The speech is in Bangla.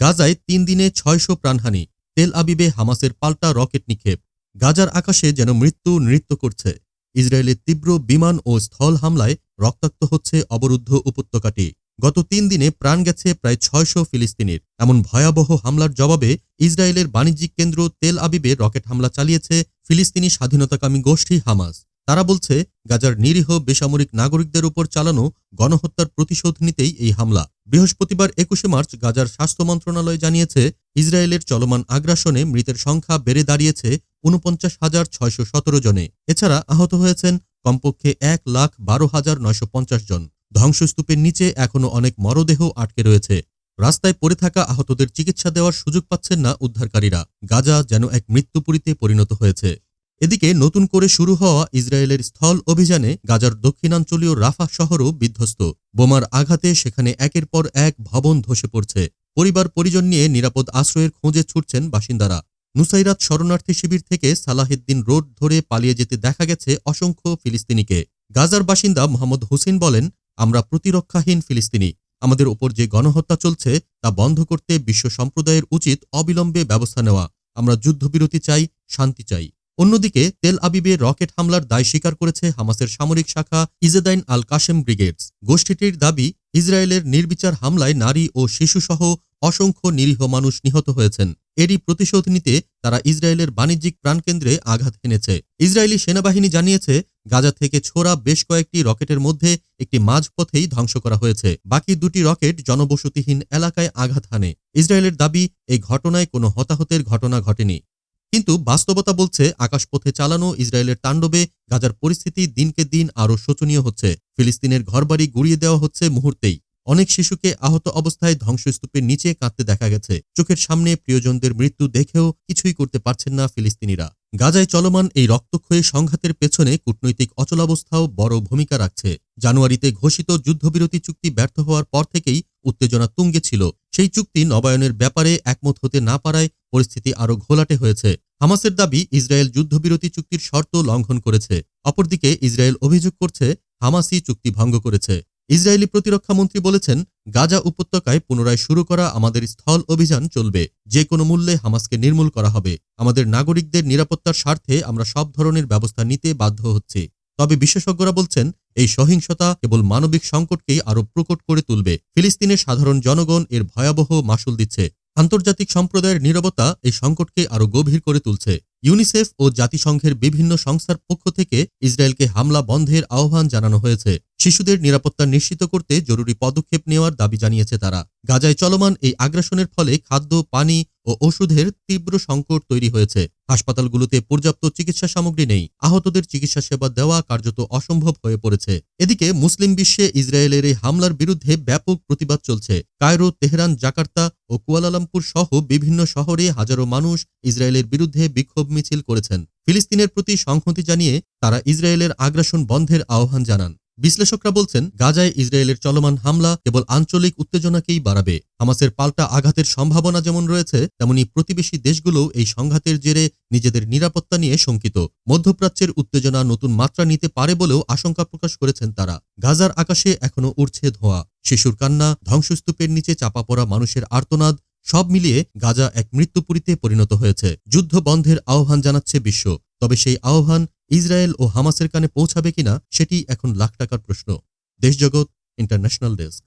গাজায় তিন দিনে ছয়শো প্রাণহানি, তেল আবিবে হামাসের পাল্টা রকেট নিক্ষেপ। গাজার আকাশে যেন মৃত্যু নৃত্য করছে। ইসরায়েলের তীব্র বিমান ও স্থল হামলায় রক্তাক্ত হচ্ছে অবরুদ্ধ উপত্যকাটি। গত তিন দিনে প্রাণ গেছে প্রায় ছয়শো ফিলিস্তিনির। এমন ভয়াবহ হামলার জবাবে ইসরায়েলের বাণিজ্যিক কেন্দ্র তেল আবিবে রকেট হামলা চালিয়েছে ফিলিস্তিনি স্বাধীনতাকামী গোষ্ঠী হামাস। তারা বলছে, গাজার নিরীহ বেসামরিক নাগরিকদের উপর চালানো গণহত্যার প্রতিশোধ নিতেই এই হামলা। বৃহস্পতিবার একুশে মার্চ গাজার স্বাস্থ্য মন্ত্রণালয় জানিয়েছে, ইসরায়েলের চলমান আগ্রাসনে মৃতের সংখ্যা বেড়ে দাঁড়িয়েছে উনপঞ্চাশ হাজার ছয়শো সতেরো জনে। এছাড়া আহত হয়েছেন কমপক্ষে এক লাখ বারো হাজার নয়শো পঞ্চাশ জন। ধ্বংসস্তূপের নিচে এখনও অনেক মরদেহ আটকে রয়েছে। রাস্তায় পড়ে থাকা আহতদের চিকিৎসা দেওয়ার সুযোগ পাচ্ছেন না উদ্ধারকারীরা। গাজা যেন এক মৃত্যুপুরীতে পরিণত হয়েছে। এদিকে নতুন করে শুরু হওয়া ইসরায়েলের স্থল অভিযানে গাজার দক্ষিণাঞ্চলীয় রাফা শহরও বিধ্বস্ত। বোমার আঘাতে সেখানে একের পর এক ভবন ধসে পড়ছে। পরিবার পরিজন নিয়ে নিরাপদ আশ্রয়ের খোঁজে ছুটছেন বাসিন্দারা। নুসাইরাত শরণার্থী শিবির থেকে সালাহিদ্দিন রোড ধরে পালিয়ে যেতে দেখা গেছে অসংখ্য ফিলিস্তিনিকে। গাজার বাসিন্দা মোহাম্মদ হোসেন বলেন, আমরা প্রতিরক্ষাহীন ফিলিস্তিনি। আমাদের ওপর যে গণহত্যা চলছে, তা বন্ধ করতে বিশ্ব সম্প্রদায়ের উচিত অবিলম্বে ব্যবস্থা নেওয়া। আমরা যুদ্ধবিরতি চাই, শান্তি চাই। অন্যদিকে, তেল আবিবে রকেট হামলার দায় স্বীকার করেছে হামাসের সামরিক শাখা ইজেদাইন আল কাশেম ব্রিগেডস। গোষ্ঠীটির দাবি, ইসরায়েলের নির্বিচার হামলায় নারী ও শিশুসহ অসংখ্য নিরীহ মানুষ নিহত হয়েছেন। এরই প্রতিশোধ নিতে তারা ইসরায়েলের বাণিজ্যিক প্রাণকেন্দ্রে আঘাত হেনেছে। ইসরায়েলি সেনাবাহিনী জানিয়েছে, গাজা থেকে ছোড়া বেশ কয়েকটি রকেটের মধ্যে একটি মাঝপথেই ধ্বংস করা হয়েছে। বাকি দুটি রকেট জনবসতিহীন এলাকায় আঘাত হানে। ইসরায়েলের দাবি, এই ঘটনায় কোনো হতাহতের ঘটনা ঘটেনি। কিন্তু বাস্তবতা বলছে, আকাশপথে চালানো ইসরায়েলের তাণ্ডবে গাজার পরিস্থিতি দিনকে দিন আরও শোচনীয় হচ্ছে। ফিলিস্তিনের ঘরবাড়ি গুড়িয়ে দেওয়া হচ্ছে মুহূর্তেই। অনেক শিশুকে আহত অবস্থায় ধ্বংসস্তূপের নিচে কাঁদতে দেখা গেছে। চোখের সামনে প্রিয়জনদের মৃত্যু দেখেও কিছুই করতে পারছেন না ফিলিস্তিনিরা। গাজায় চলমান এই রক্তক্ষয়ী সংঘাতের পেছনে কূটনৈতিক অচলাবস্থাও বড় ভূমিকা রাখছে। জানুয়ারিতে ঘোষিত যুদ্ধবিরতি চুক্তি ব্যর্থ হওয়ার পর থেকেই উত্তেজনা তুঙ্গে ছিল। সেই চুক্তি নবায়নের ব্যাপারে একমত হতে না পারায় পরিস্থিতি আরও ঘোলাটে হয়েছে। হামাসের দাবি, ইসরায়েল যুদ্ধবিরতি চুক্তির শর্ত লঙ্ঘন করেছে। অপরদিকে, ইসরায়েল অভিযোগ করছে, হামাসই চুক্তি ভঙ্গ করেছে। ইসরায়েলি প্রতিরক্ষামন্ত্রী বলেছেন, গাজা উপত্যকায় পুনরায় শুরু করা আমাদের স্থল অভিযান চলবে। যে কোনো মূল্যে হামাসকে নির্মূল করা হবে। আমাদের নাগরিকদের নিরাপত্তার স্বার্থে আমরা সব ধরনের ব্যবস্থা নিতে বাধ্য হচ্ছি। তবে বিশেষজ্ঞরা বলছেন এই সহিংসতা কেবল মানবিক সংকটকেই আরও প্রকট করে তুলবে। ফিলিস্তিনের সাধারণ জনগণ এর ভয়াবহ মাসুল দিচ্ছে। আন্তর্জাতিক সম্প্রদায়ের নীরবতা এই সংকটকে আরও গভীর করে তুলছে। ইউনিসেফ ও জাতিসংঘের বিভিন্ন সংস্থার পক্ষ থেকে ইসরায়েলকে হামলা বন্ধের আহ্বান জানানো হয়েছে। শিশুদের নিরাপত্তা নিশ্চিত করতে জরুরি পদক্ষেপ নেওয়ার দাবি জানিয়েছে তারা। গাজায় চলমান এই আগ্রাসনের ফলে খাদ্য, পানি ও ওষুধের তীব্র সংকট তৈরি হয়েছে। হাসপাতালগুলোতে পর্যাপ্ত চিকিৎসা সামগ্রী নেই। আহতদের চিকিৎসা সেবা দেওয়া কার্যত অসম্ভব হয়ে পড়েছে। এদিকে মুসলিম বিশ্বে ইসরায়েলের এই হামলার বিরুদ্ধে ব্যাপক প্রতিবাদ চলছে। কায়রো, তেহরান, জাকার্তা ও কুয়ালালামপুর সহ বিভিন্ন শহরে হাজারো মানুষ ইসরায়েলের বিরুদ্ধে বিক্ষোভ মিছিল করেছেন। ফিলিস্তিনের প্রতি সংহতি জানিয়ে তারা ইসরায়েলের আগ্রাসন বন্ধের আহ্বান জানান। বিশ্লেষকরা বলছেন, গাজায় ইসরায়েলের চলমান হামলা কেবল আঞ্চলিক উত্তেজনাকেই বাড়াবে। হামাসের পাল্টা আঘাতের সম্ভাবনা যেমন রয়েছে, তেমনি প্রতিবেশী দেশগুলোও এই সংঘাতের জেরে নিজেদের নিরাপত্তা নিয়ে শঙ্কিত। মধ্যপ্রাচ্যের উত্তেজনা নতুন মাত্রা নিতে পারে বলেও আশঙ্কা প্রকাশ করেছেন তারা। গাজার আকাশে এখনও উড়ছে ধোঁয়া। শিশুর কান্না, ধ্বংসস্তূপের নিচে চাপা পড়া মানুষের আর্তনাদ, সব মিলিয়ে গাজা এক মৃত্যুপুরীতে পরিণত হয়েছে। যুদ্ধ বন্ধের আহ্বান জানাচ্ছে বিশ্ব। তবে সেই আহ্বান ইসরায়েল ও হামাসের কানে পৌঁছাবে কিনা সেটি এখন লাখ টাকার প্রশ্ন। দেশজগৎ ইন্টারন্যাশনাল ডেস্ক